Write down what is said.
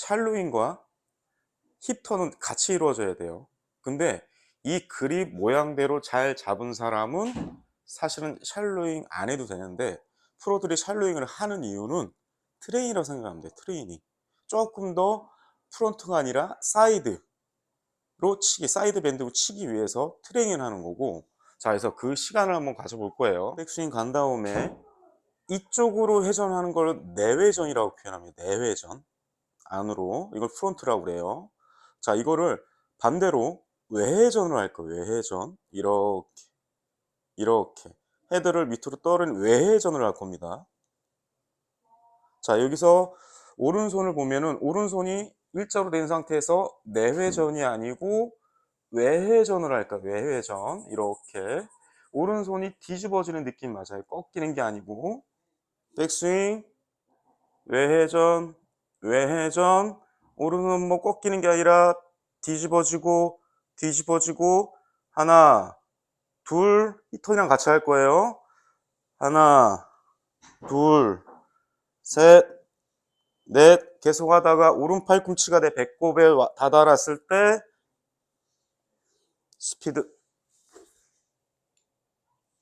샬로잉과 힙턴은 같이 이루어져야 돼요. 근데 이 그립 모양대로 잘 잡은 사람은 사실은 샬로잉 안 해도 되는데 프로들이 샬로잉을 하는 이유는 트레이너라고 생각하면 돼요. 트레이닝. 조금 더 프론트가 아니라 사이드로 치기, 사이드 밴드로 치기 위해서 트레이닝을 하는 거고 자, 그래서 그 시간을 한번 가져볼 거예요. 백스윙 간 다음에 이쪽으로 회전하는 걸 내회전이라고 표현합니다. 내회전. 안으로. 이걸 프론트라고 그래요. 자, 이거를 반대로 외회전으로 할 거예요. 외회전. 이렇게. 이렇게. 헤드를 밑으로 떨어는 외회전을 할 겁니다. 자, 여기서 오른손을 보면은 오른손이 일자로 된 상태에서 내회전이 아니고 외회전을 할까? 외회전. 이렇게. 오른손이 뒤집어지는 느낌 맞아요. 꺾이는 게 아니고. 백스윙. 외회전. 외회전. 오른손 뭐 꺾이는 게 아니라 뒤집어지고 뒤집어지고 하나 둘 히턴이랑 같이 할 거예요. 하나 둘 셋, 넷 계속 하다가 오른 팔 꿈치가 내 배꼽에 와- 다다랐을 때 스피드